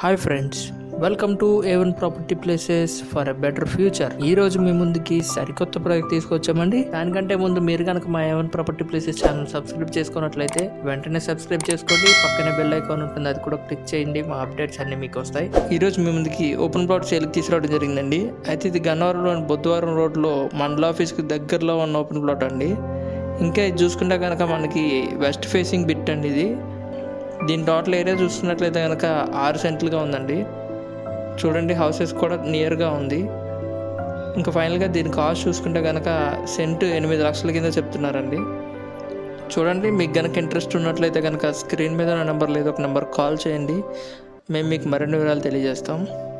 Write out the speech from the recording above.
Hi friends welcome to A one property places for a better future ఈ రోజు మీ ముందుకి సరికొత్త ప్రాజెక్ట్ తీసుకొచ్చామండి. దానికంటే ముందు మీరు కనుక మా A one property places channel subscribe చేసుకున్నట్లయితే వెంటనే సబ్స్క్రైబ్ చేసుకోండి. పక్కనే బెల్ ఐకాన్ ఉంటుంది అది కూడా క్లిక్ చేయండి. మా అప్డేట్స్ అన్ని మీకు వస్తాయి. ఈ రోజు మీ ముందుకి ఓపెన్ ప్లాట్ సేల్కి తీసుకురావడం జరిగిందండి. అయితే ఇది గన్నవరంలోని బుధవారం రోడ్లో మండల ఆఫీస్కి దగ్గరలో ఉన్న ఓపెన్ ప్లాట్ అండి. ఇంకా ఇది చూసుకుంటే కనుక మనకి వెస్ట్ ఫేసింగ్ బిట్ అండి ఇది. దీని టోటల్ ఏరియా చూస్తున్నట్లయితే కనుక ఆరు సెంట్లుగా ఉందండి. చూడండి హౌసెస్ కూడా నియర్గా ఉంది. ఇంకా ఫైనల్గా దీని కాస్ట్ చూసుకుంటే కనుక సెంట్ ఎనిమిది లక్షల కింద చెప్తున్నారండి. చూడండి మీకు కనుక ఇంట్రెస్ట్ ఉన్నట్లయితే కనుక స్క్రీన్ మీద నా నెంబర్ లేదు ఒక నెంబర్ కాల్ చేయండి. మేము మీకు మరిన్ని వివరాలు తెలియజేస్తాం.